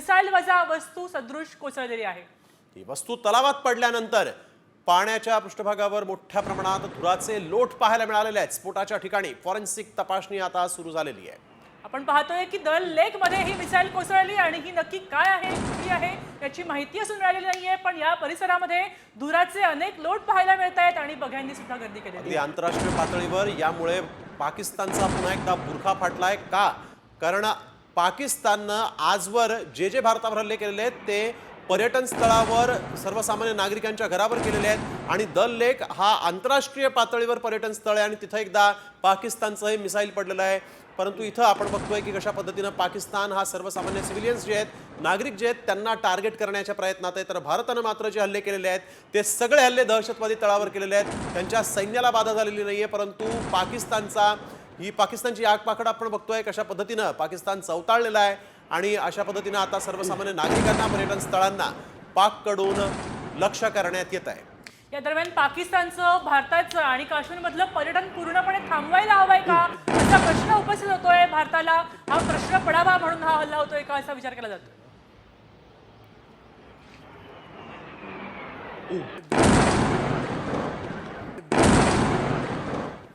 Missile वजा वस्तू सदृश कोसळलेली आहे. ही वस्तू तलावात पडल्यानंतर पाण्याच्या पृष्ठभागावर मोठ्या प्रमाणात धुराचे लोट पाहायला मिळालेले आहेत. स्फोटाच्या ठिकाणी फॉरेन्सिक तपासणी आता सुरू झालेली आहे. आपण पाहतोय की दल लेकमध्ये ही मिसाईल कोसळली आणि ही नक्की काय आहे कुठली आहे याची माहिती असून मिळालेली नाहीये पण या परिसरामध्ये धुराचे अनेक लोट पाहायला मिळत आहेत आणि बघ्यांनी सुद्धा गर्दी अगदी आंतरराष्ट्रीय पातळीवर यामुळे पाकिस्तानचा पुन्हा एकदा बुरखा फाटलाय. का? कारण पाकिस्ताननं आजवर जे जे भारतावर हल्ले केलेले आहेत ते पर्यटन स्थळावर सर्वसामान्य नागरिकांच्या घरावर केलेले आहेत. आणि दल लेक हा आंतरराष्ट्रीय पातळीवर पर्यटन स्थळ आहे आणि तिथं एकदा पाकिस्तानचं हे मिसाईल पडलेलं आहे. परंतु इथं आपण बघतोय की कशा पद्धतीनं पाकिस्तान हा सर्वसामान्य सिव्हिलियन्स जे आहेत नागरिक जे आहेत त्यांना टार्गेट करण्याच्या प्रयत्नात आहे तर भारतानं मात्र जे हल्ले केलेले आहेत ते सगळे हल्ले दहशतवादी तळावर केलेले आहेत. त्यांच्या सैन्याला बाधा झालेली नाही आहे परंतु पाकिस्तानचा ही पाकिस्तानची आगपाखड आपण बघतोय कशा पद्धतीनं पाकिस्तान चवताळलेला आहे आणि अशा पद्धतीनं आता सर्वसामान्य नागरिकांना पर्यटन स्थळांना पाककडून लक्ष करण्यात येत आहे. या दरम्यान पाकिस्तानचं भारताचं आणि काश्मीरमधलं पर्यटन पूर्णपणे थांबवायला हवंय का? असा प्रश्न उपस्थित होतोय. भारताला हा प्रश्न पडावा म्हणून हा हल्ला होतोय का? असा विचार केला जातो